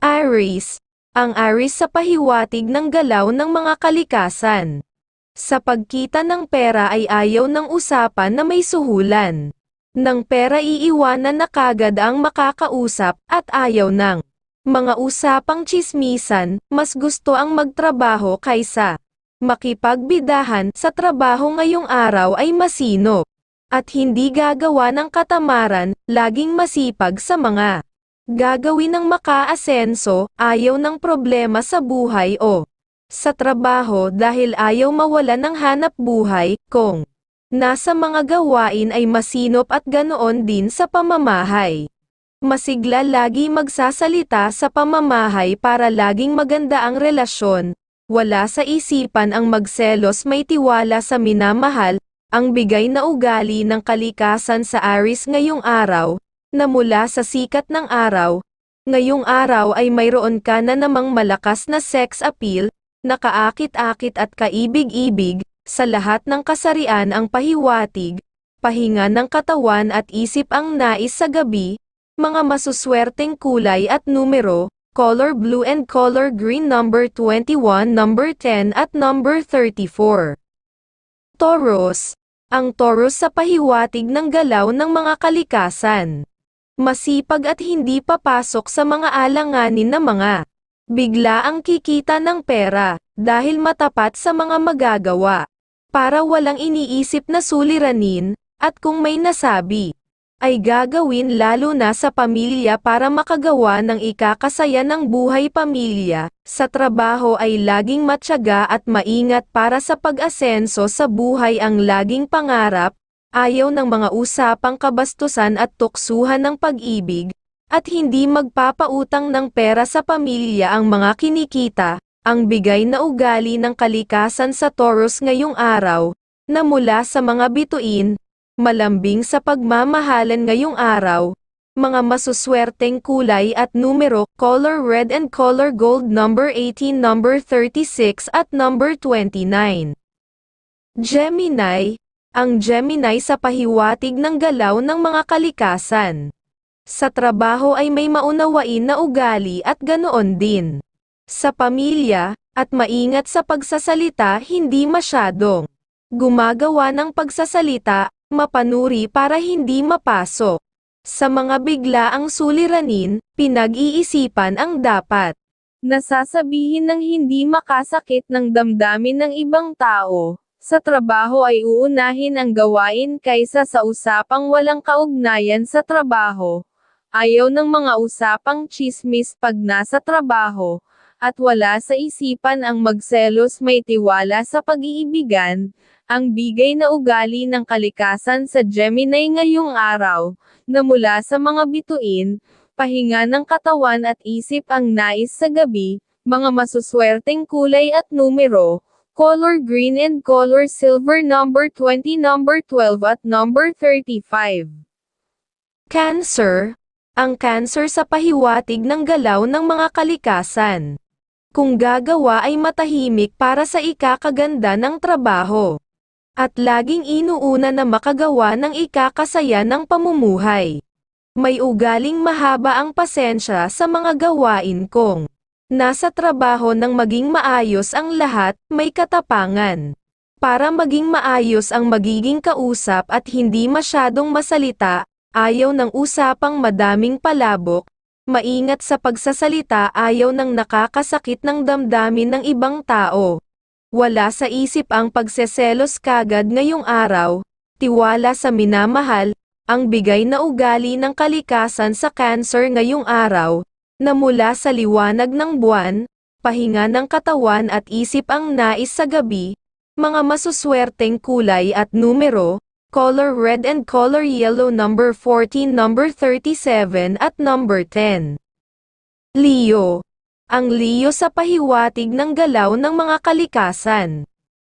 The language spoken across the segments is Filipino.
Aries, ang Aries sa pahiwatig ng galaw ng mga kalikasan. Sa pagkita ng pera ay ayaw ng usapan na may suhulan. Ng pera iiwanan na kagad ang makakausap at ayaw ng mga usapang chismisan, mas gusto ang magtrabaho kaysa makipagbidahan sa trabaho ngayong araw ay masinop at hindi gagawa ng katamaran, laging masipag sa mga gagawin ng makaasenso, ayaw ng problema sa buhay o sa trabaho dahil ayaw mawala ng hanap buhay, kung nasa mga gawain ay masinop at ganoon din sa pamamahay. Masigla lagi magsasalita sa pamamahay para laging maganda ang relasyon, wala sa isipan ang magselos may tiwala sa minamahal, ang bigay na ugali ng kalikasan sa Aris ngayong araw, na mula sa sikat ng araw, ngayong araw ay mayroon ka na namang malakas na sex appeal, nakaakit-akit at kaibig-ibig, sa lahat ng kasarian ang pahiwatig, pahinga ng katawan at isip ang nais sa gabi, mga masuswerteng kulay at numero, color blue and color green number 21, number 10 at number 34. Taurus, ang Taurus sa pahiwatig ng galaw ng mga kalikasan. Masipag at hindi papasok sa mga alanganin na mga bigla ang kikita ng pera, dahil matapat sa mga magagawa. Para walang iniisip na suliranin, at kung may nasabi, ay gagawin lalo na sa pamilya para makagawa ng ikakasaya ng buhay pamilya, sa trabaho ay laging matyaga at maingat para sa pag-asenso sa buhay ang laging pangarap, ayaw ng mga usapang kabastusan at tuksuhan ng pag-ibig, at hindi magpapautang ng pera sa pamilya ang mga kinikita, ang bigay na ugali ng kalikasan sa Taurus ngayong araw, na mula sa mga bituin, malambing sa pagmamahalan ngayong araw, mga masuswerteng kulay at numero, color red and color gold number 18, number 36 at number 29. Gemini, ang Gemini sa pahiwatig ng galaw ng mga kalikasan. Sa trabaho ay may maunawain na ugali at ganoon din. Sa pamilya, at maingat sa pagsasalita hindi masyadong gumagawa ng pagsasalita, mapanuri para hindi mapasok. Sa mga biglaang suliranin, pinag-iisipan ang dapat. Nasasabihin ng hindi makasakit ng damdamin ng ibang tao. Sa trabaho ay uunahin ang gawain kaysa sa usapang walang kaugnayan sa trabaho. Ayaw ng mga usapang chismis pag nasa trabaho, at wala sa isipan ang magselos may tiwala sa pag-iibigan, ang bigay na ugali ng kalikasan sa Gemini ngayong araw, na mula sa mga bituin, pahinga ng katawan at isip ang nais sa gabi, mga masuswerteng kulay at numero, color green and color silver number 20 number 12 at number 35. Cancer, ang cancer sa pahiwatig ng galaw ng mga kalikasan. Kung gagawa ay matahimik para sa ikakaganda ng trabaho at laging inuuna na makagawa ng ikakasaya ng pamumuhay. May ugaling mahaba ang pasensya sa mga gawain kong nasa trabaho ng maging maayos ang lahat, may katapangan. Para maging maayos ang magiging kausap at hindi masyadong masalita, ayaw ng usapang madaming palabok, maingat sa pagsasalita ayaw ng nakakasakit ng damdamin ng ibang tao. Wala sa isip ang pagseselos kagad ngayong araw, tiwala sa minamahal, ang bigay na ugali ng kalikasan sa cancer ngayong araw, na mula sa liwanag ng buwan, pahinga ng katawan at isip ang nais sa gabi, mga masuswerteng kulay at numero, color red and color yellow number 14 number 37 at number 10. Leo ang Leo sa pahiwatig ng galaw ng mga kalikasan.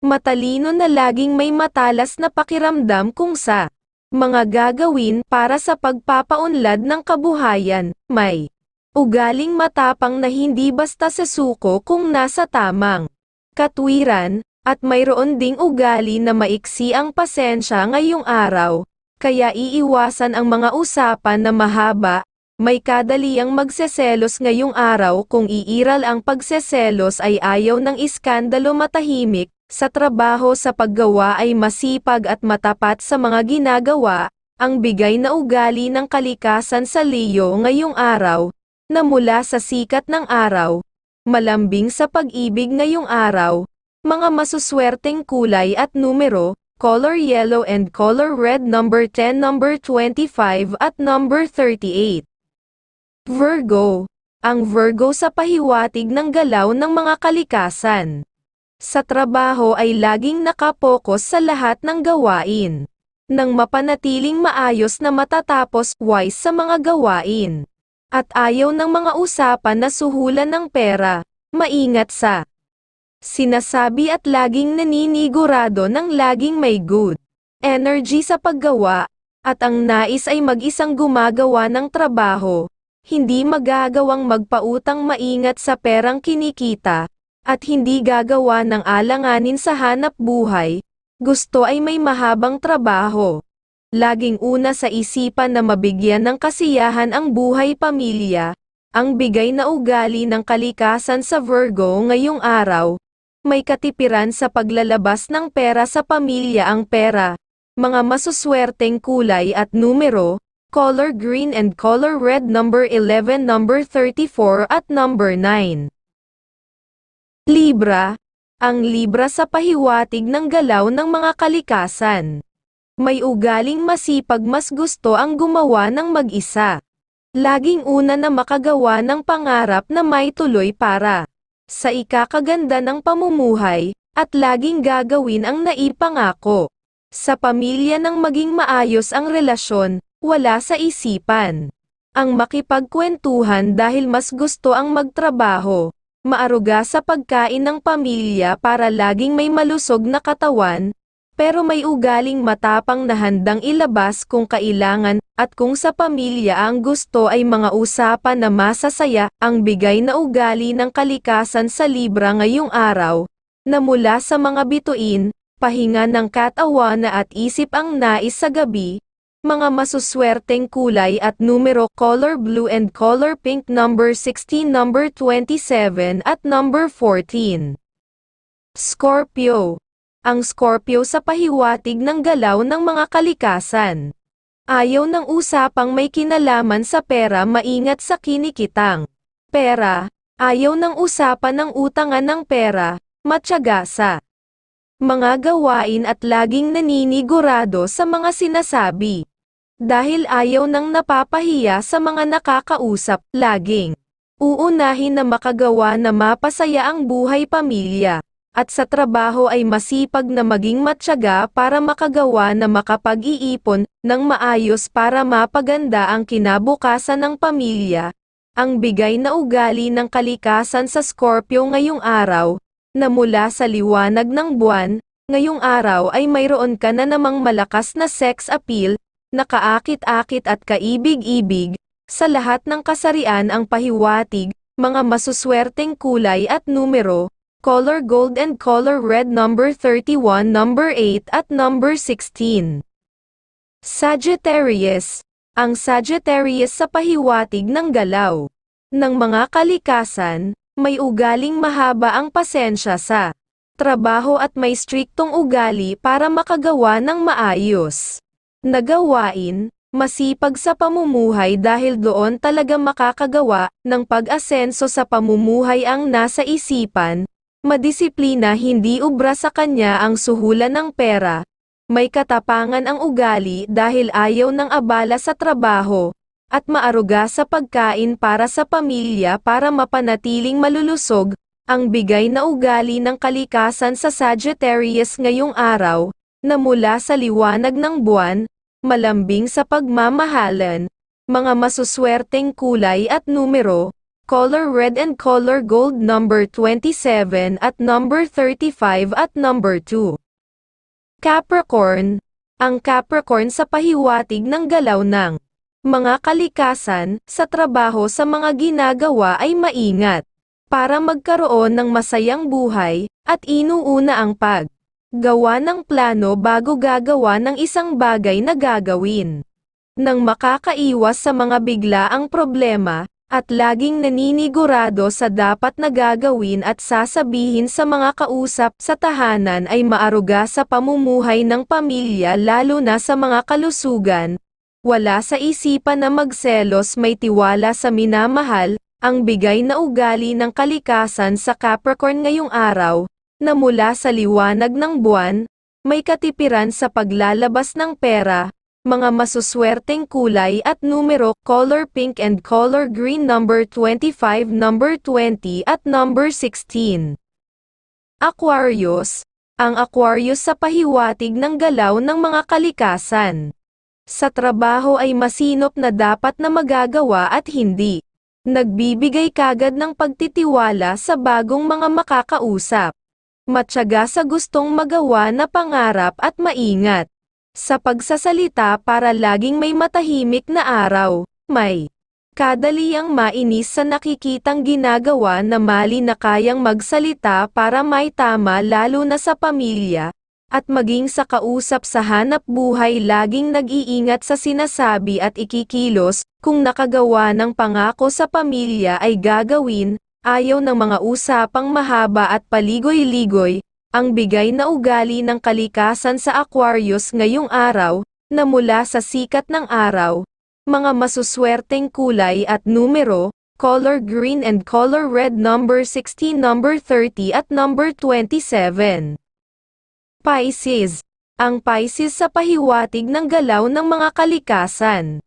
Matalino na laging may matalas na pakiramdam kung sa mga gagawin para sa pagpapaunlad ng kabuhayan, may ugaling matapang na hindi basta sesuko kung nasa tamang katwiran, at mayroon ding ugali na maiksi ang pasensya ngayong araw, kaya iiwasan ang mga usapan na mahaba, May kadaliang magseselos ngayong araw kung iiral ang pagseselos ay ayaw ng iskandalo matahimik, sa trabaho sa paggawa ay masipag at matapat sa mga ginagawa, ang bigay na ugali ng kalikasan sa Leo ngayong araw, na mula sa sikat ng araw, malambing sa pag-ibig ngayong araw, mga masuswerteng kulay at numero, color yellow and color red number 10 number 25 at number 38. Virgo. Ang Virgo sa pahiwatig ng galaw ng mga kalikasan. Sa trabaho ay laging nakapokus sa lahat ng gawain. Nang mapanatiling maayos na matatapos wise sa mga gawain. At ayaw ng mga usapan na suhulan ng pera, maingat sa sinasabi at laging naninigurado ng laging may good energy sa paggawa, at ang nais ay mag-isang gumagawa ng trabaho, hindi magagawang magpautang maingat sa perang kinikita, at hindi gagawa ng alanganin sa hanap buhay, gusto ay may mahabang trabaho. Laging una sa isipan na mabigyan ng kasiyahan ang buhay pamilya, ang bigay na ugali ng kalikasan sa Virgo ngayong araw, may katipiran sa paglalabas ng pera sa pamilya ang pera, mga masuswerteng kulay at numero, color green and color red number 11 number 34 at number 9. Libra, ang Libra sa pahiwatig ng galaw ng mga kalikasan. May ugaling masipag mas gusto ang gumawa ng mag-isa. Laging una na makagawa ng pangarap na may tuloy para sa ikakaganda ng pamumuhay, at laging gagawin ang naipangako. Sa pamilya nang maging maayos ang relasyon, wala sa isipan. Ang makipagkwentuhan dahil mas gusto ang magtrabaho, maaruga sa pagkain ng pamilya para laging may malusog na katawan, pero may ugaling matapang na handang ilabas kung kailangan, at kung sa pamilya ang gusto ay mga usapan na masasaya, ang bigay na ugali ng kalikasan sa Libra ngayong araw, na mula sa mga bituin, pahinga ng katawana at isip ang nais sa gabi, mga masuswerteng kulay at numero color blue and color pink number 16 number 27 at number 14. Scorpio. Ang Scorpio sa pahiwatig ng galaw ng mga kalikasan. Ayaw ng usapang may kinalaman sa pera maingat sa kinikitang. Pera, ayaw ng usapan ng utangan ng pera, matyaga sa mga gawain at laging naninigurado sa mga sinasabi. Dahil ayaw nang napapahiya sa mga nakakausap, laging uunahin na makagawa na mapasaya ang buhay pamilya at sa trabaho ay masipag na maging matyaga para makagawa na makapag-iipon ng maayos para mapaganda ang kinabukasan ng pamilya. Ang bigay na ugali ng kalikasan sa Scorpio ngayong araw, na mula sa liwanag ng buwan, ngayong araw ay mayroon ka na namang malakas na sex appeal, nakaakit-akit at kaibig-ibig, sa lahat ng kasarian ang pahiwatig, mga masuswerteng kulay at numero, color gold and color red number 31 number 8 at number 16. Sagittarius, ang Sagittarius sa pahiwatig ng galaw ng mga kalikasan, may ugaling mahaba ang pasensya sa trabaho at may striktong ugali para makagawa ng maayos. Nagawain, masipag sa pamumuhay dahil doon talaga makakagawa ng pag-asenso sa pamumuhay ang nasa isipan, Madisiplina hindi ubra sa kanya ang suhulan ng pera. May katapangan ang ugali dahil ayaw ng abala sa trabaho, at maaruga sa pagkain para sa pamilya para mapanatiling malulusog, ang bigay na ugali ng kalikasan sa Sagittarius ngayong araw, na mula sa liwanag ng buwan, malambing sa pagmamahalan, mga masuswerteng kulay at numero, color red and color gold number 27 at number 35 at number 2. Capricorn, ang Capricorn sa pahiwatig ng galaw ng mga kalikasan sa trabaho sa mga ginagawa ay maingat para magkaroon ng masayang buhay at inuuna ang pag gawa ng plano bago gagawa ng isang bagay na gagawin. nang makakaiwas sa mga biglaang problema, at laging naninigurado sa dapat na gagawin at sasabihin sa mga kausap sa tahanan ay maaruga sa pamumuhay ng pamilya lalo na sa mga kalusugan, wala sa isipan na magselos may tiwala sa minamahal, ang bigay na ugali ng kalikasan sa Capricorn ngayong araw, na mula sa liwanag ng buwan, may katipiran sa paglalabas ng pera, mga masuswerteng kulay at numero color pink and color green number 25 number 20 at number 16. Aquarius, ang Aquarius sa pahiwatig ng galaw ng mga kalikasan. Sa trabaho ay masinop na dapat na magagawa at hindi. Nagbibigay kagad ng pagtitiwala sa bagong mga makakausap. Matyaga sa gustong magawa na pangarap at maingat. Sa pagsasalita para laging may matahimik na araw, may kadaliang mainis sa nakikitang ginagawa na mali na kayang magsalita para may tama lalo na sa pamilya, at maging sa kausap sa hanap buhay laging nag-iingat sa sinasabi at ikikilos, kung nakagawa ng pangako sa pamilya ay gagawin, ayaw ng mga usapang mahaba at paligoy-ligoy, ang bigay na ugali ng kalikasan sa Aquarius ngayong araw, na mula sa sikat ng araw, mga masuswerteng kulay at numero, color green and color red number 16 number 30 at number 27. Pisces. Ang Pisces sa pahiwatig ng galaw ng mga kalikasan.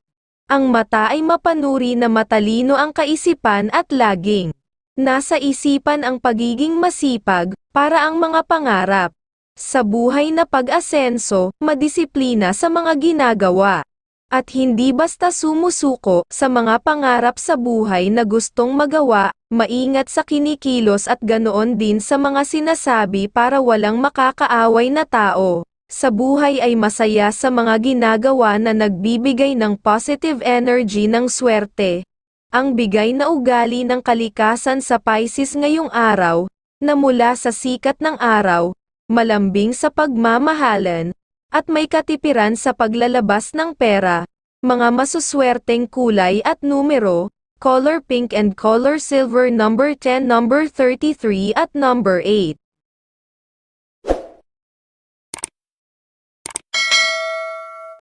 Ang mata ay mapanuri na matalino ang kaisipan at laging nasa isipan ang pagiging masipag para ang mga pangarap. Sa buhay na pag-asenso, madisiplina sa mga ginagawa. At hindi basta sumusuko sa mga pangarap sa buhay na gustong magawa, maingat sa kinikilos at ganoon din sa mga sinasabi para walang makakaaway na tao. Sa buhay ay masaya sa mga ginagawa na nagbibigay ng positive energy ng swerte. Ang bigay na ugali ng kalikasan sa Pisces ngayong araw, na mula sa sikat ng araw, malambing sa pagmamahalan, at may katipiran sa paglalabas ng pera, mga masuswerteng kulay at numero, color pink and color silver number 10 number 33 at number 8.